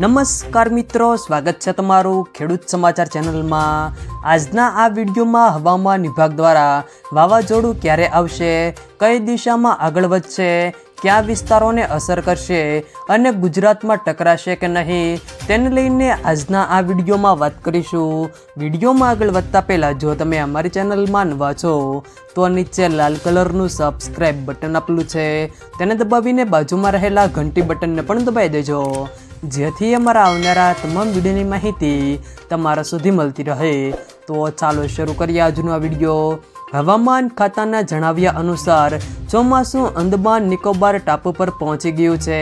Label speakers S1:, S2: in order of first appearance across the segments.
S1: નમસ્કાર મિત્રો, સ્વાગત છે તમારું ખેડૂત સમાચાર ચેનલમાં. આજના આ વિડીયોમાં હવામાન વિભાગ દ્વારા વાવાઝોડું ક્યારે આવશે, કઈ દિશામાં આગળ વધશે, કયા વિસ્તારોને અસર કરશે અને ગુજરાતમાં ટકરાશે કે નહીં, તેને લઈને આજના આ વિડીયોમાં વાત કરીશું. વિડીયોમાં આગળ વધતા પહેલાં, જો તમે અમારી ચેનલમાં નવા છો, તો નીચે લાલ કલરનું સબસ્ક્રાઇબ બટન આપેલું છે. તેને દબાવીને બાજુમાં રહેલા ઘંટી બટનને પણ દબાવી દેજો. જેથી અમારા આવનારા તમામ વિડીયોની માહિતી તમારા સુધી મળતી રહે. તો ચાલો શરૂ કરીએ આજનો આ વીડિયો. હવામાન ખાતાના જણાવ્યા અનુસાર ચોમાસું અંદમાન નિકોબાર ટાપુ પર પહોંચી ગયું છે.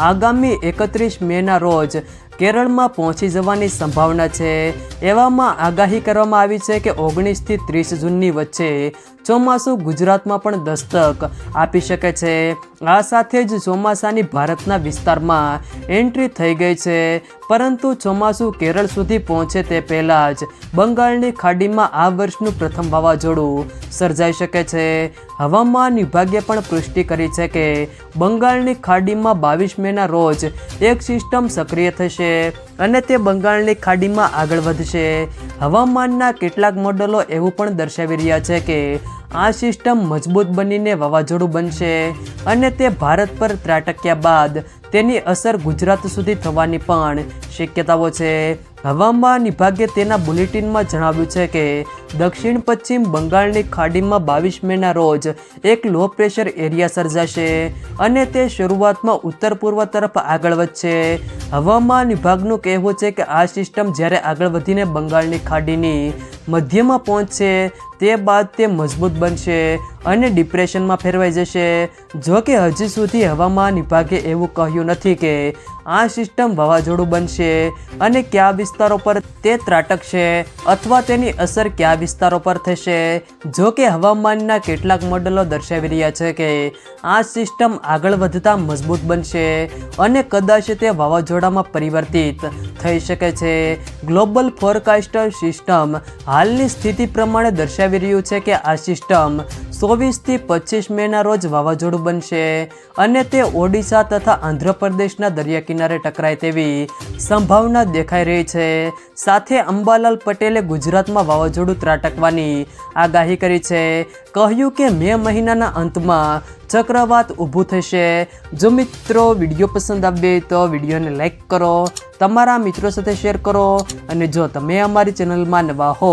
S1: આગામી એકત્રીસ મેના રોજ કેરળમાં પહોંચી જવાની સંભાવના છે. એવામાં આગાહી કરવામાં આવી છે કે ઓગણીસથી ત્રીસ જૂનની વચ્ચે ચોમાસું ગુજરાતમાં પણ દસ્તક આપી શકે છે. આ સાથે જ ચોમાસાની ભારતના વિસ્તારમાં એન્ટ્રી થઈ ગઈ છે. પરંતુ ચોમાસું કેરળ સુધી પહોંચે તે પહેલાં જ બંગાળની ખાડીમાં આ વર્ષનું પ્રથમ વાવાઝોડું સર્જાઈ શકે છે. હવામાન વિભાગે પણ પુષ્ટિ કરી છે કે બંગાળની ખાડીમાં બાવીસ મેના રોજ એક સિસ્ટમ સક્રિય થશે અને તે બંગાળની ખાડીમાં આગળ વધશે. હવામાનના કેટલાક મોડલો એવું પણ દર્શાવી રહ્યા છે કે આ સિસ્ટમ મજબૂત બનીને વાવાઝોડું બનશે અને તે ભારત પર ત્રાટક્યા બાદ તેની અસર ગુજરાત સુધી થવાની પણ શક્યતાઓ છે. હવામાન વિભાગે તેના બુલેટિનમાં જણાવ્યું છે કે, દક્ષિણ પશ્ચિમ બંગાળની ખાડીમાં બાવીસ મેના રોજ એક લો પ્રેશર એરિયા સર્જાશે અને તે શરૂઆતમાં ઉત્તર પૂર્વ તરફ આગળ વધશે. હવામાન વિભાગનું કહેવું છે કે આ સિસ્ટમ જ્યારે આગળ વધીને બંગાળની ખાડીની મધ્યમાં પહોંચશે, તે બાદ તે મજબૂત બનશે અને ડિપ્રેશનમાં ફેરવાઈ જશે. જો કે હજી સુધી હવામાન વિભાગે એવું કહ્યું નથી કે આ સિસ્ટમ વાવાઝોડું બનશે અને કયા વિસ્તારો પર તે ત્રાટકશે અથવા તેની અસર કયા વિસ્તારો પર થશે. જો કે હવામાનના કેટલાક મોડલો દર્શાવી રહ્યા છે કે આ સિસ્ટમ આગળ વધતા મજબૂત બનશે અને કદાચ તે વાવાઝોડામાં પરિવર્તિત થઈ શકે છે. ગ્લોબલ ફોરકાસ્ટર સિસ્ટમ હાલની સ્થિતિ પ્રમાણે દર્શાવી રહ્યું છે કે આ સિસ્ટમ ચોવીસથી પચીસ મેના રોજ વાવાઝોડું બનશે અને તે ઓડિશા તથા આંધ્રપ્રદેશના દરિયા કિનારે ટકરાય તેવી સંભાવના દેખાઈ રહી છે. સાથે અંબાલાલ પટેલે ગુજરાતમાં વાવાઝોડું ત્રાટકવાની આગાહી કરી છે. કહ્યું કે મે મહિનાના અંતમાં ચક્રવાત ઊભું થશે. જો મિત્રો વીડિયો પસંદ આવે તો વિડીયોને લાઈક કરો, તમારા મિત્રો સાથે શેર કરો અને જો તમે અમારી ચેનલમાં નવા હો